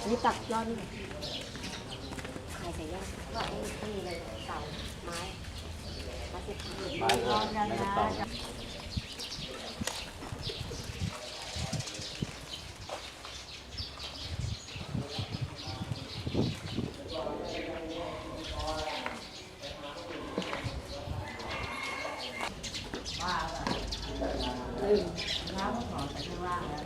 อันนี้ตักยอดนี่ขายใส่ยอดก็ไอ้ที่เลยเสาไม้ไม้สิบไม้ก็ไม้กระเต่า น้ำก็ขอแต่ข้างล่างแล้ว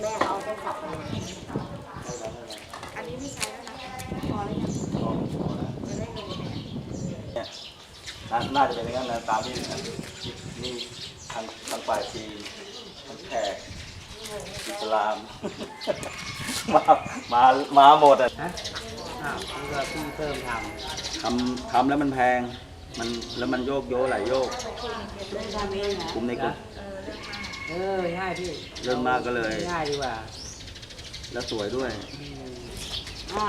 แม่เอาไปสับมาอันนี้ไม่ใช้แล้วนะพอแล้วยังจะได้เงินไหม เนี่ย น่าน่าจะเป็นอย่างนั้นนะตามที่นี่ทางทางฝ่ายจีนทางแขกอิสลาม มามามาหมดอะฮะอ้าวนี่ก็เพิ่งเริ่มททำทำแล้วมันแพง มันแล้วมันโยกโยไหลโยกำเริ่มทำเองนะกลุ่มในกลุ่ม เออง่ายพี่เริ่มมากก็เลย ง่ายดีกว่าแล้วสวยด้วย อืมอ่า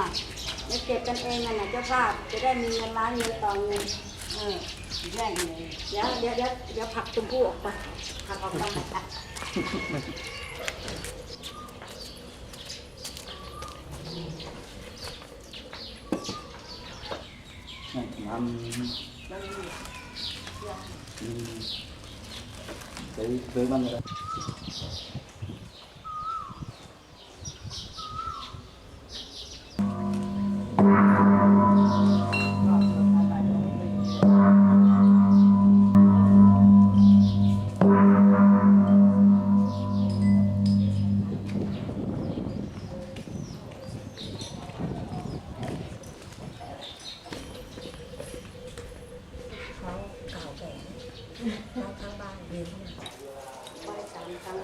ไม่เก็บกันเองอะนะเจ้าภาพจะได้มีเงินล้านเงินต่อเงินเออ แย่งเลยเดี๋ยวเดี๋ยวเดี๋ยวเดี๋ยวผักชมพู่ออกไปผักออกไปน้ำอืมซื้อซื้อมันเลย ข้างข้างบ้านเรียนเนี่ยไหว้สามครั้ง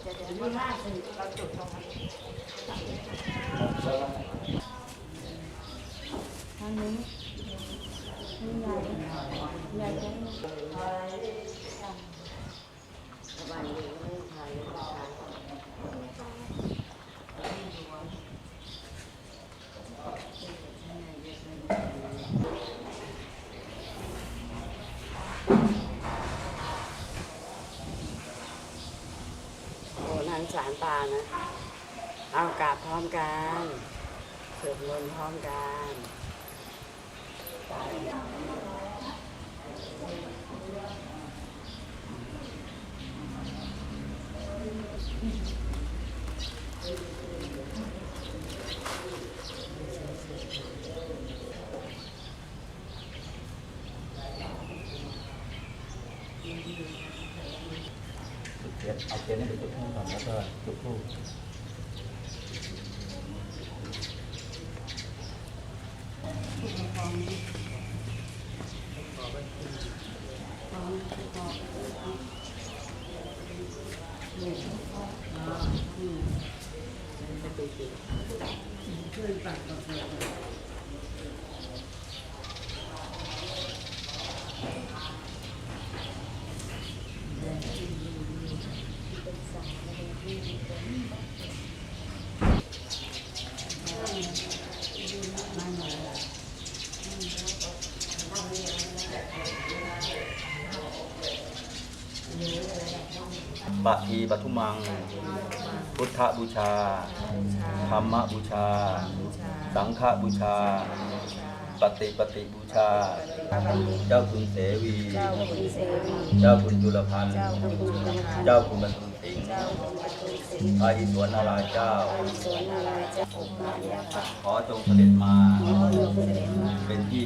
เดี๋ยวเดี๋ยวมาสิเราจุดตรงนี้ทางนี้ใหญ่ใหญ่จังสบายดีไม่ทานไม่ทาน โอ้นางสารตานะ เอากราบพร้อมกันสวดมนต์พร้อมกันเทียนเอาเทียนนี่ไปจุดทูบก่อนแล้วก็จุดทูบ ปะทีปทุมัง พุทธบูชา ธรรมบูชา สังฆบูชา ปฏิปฏิบูชา เจ้าคุณเสวี เจ้าคุณเสวีเจ้าคุณจุลพันธ์เจ้าคุณบุญธรรมเจ้าคุณบรรทุนสิงห์เจ้าคุณประตูสิงพระอิศวรนารายณ์เจ้าสวนอะไรเจ้าอุมาญาปะขอจงเสด็จมาขอโยมเสด็จมา เป็นที่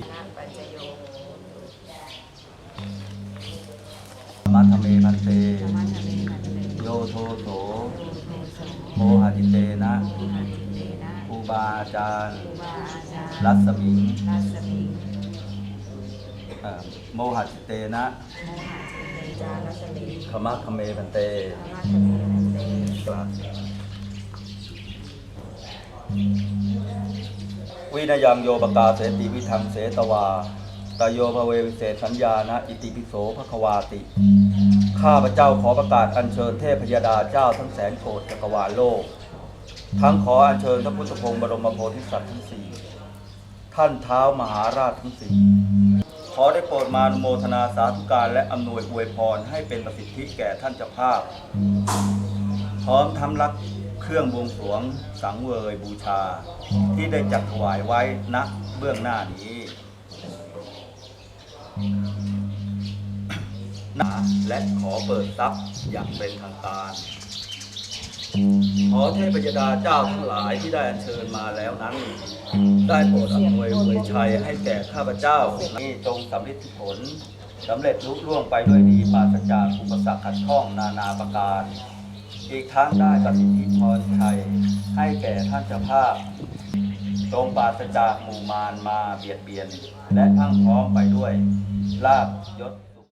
มัทเมพันเต โยโทโสโมหะติเตนะโมหันติเตนะครูบาอาจารย์ครูบาอาจารย์ รัศมิงเอ่อโมหะติเตนะโมหันติเตจารัศมีขมัคคเมพันเตธรรมะทะเลมันเตกราบวินยังโยปกาเสติวิทังเสตวา ตโยภเววิเศษสัญญานะ อิติปิโสภควาติ ข้าพเจ้าขอประกาศอัญเชิญเทพยดาเจ้าทั้งแสนโกรธจักรวาลโลก ทั้งขออัญเชิญพระพุทธพงศ์บรมโพธิสัตว์ทั้งสี่ท่านเท้ามหาราชทั้งสี่ขอได้โปรดมาอนุโมทนาสาธุการและอำนวยอวยพรให้เป็นประสิทธิแก่ท่านเจ้าภาพ พร้อมทำรักเครื่องบวงสรวงสังเวยบูชา ที่ได้จัดถวายไว้ณเบื้องหน้านี้ นะและขอเปิดทรัพย์อย่างเป็นทางการ ขอเทพยดาเจ้าทั้งหลายที่ได้อัญเชิญมาแล้วนั้น ได้โปรดอำนวยอวยชัยให้แก่ข้าพเจ้านี้จงสำเร็จผลสำเร็จลุล่วงไปด้วยดีปราศจากอุปสรรคขัดข้องนานาประการ อีกทั้งได้ประสิทธิพรชัยให้แก่ท่านเจ้าภาพจงปราศจากหมู่มารมาเบียดเบียน และทั้งพร้อมไปด้วย ลาบยศ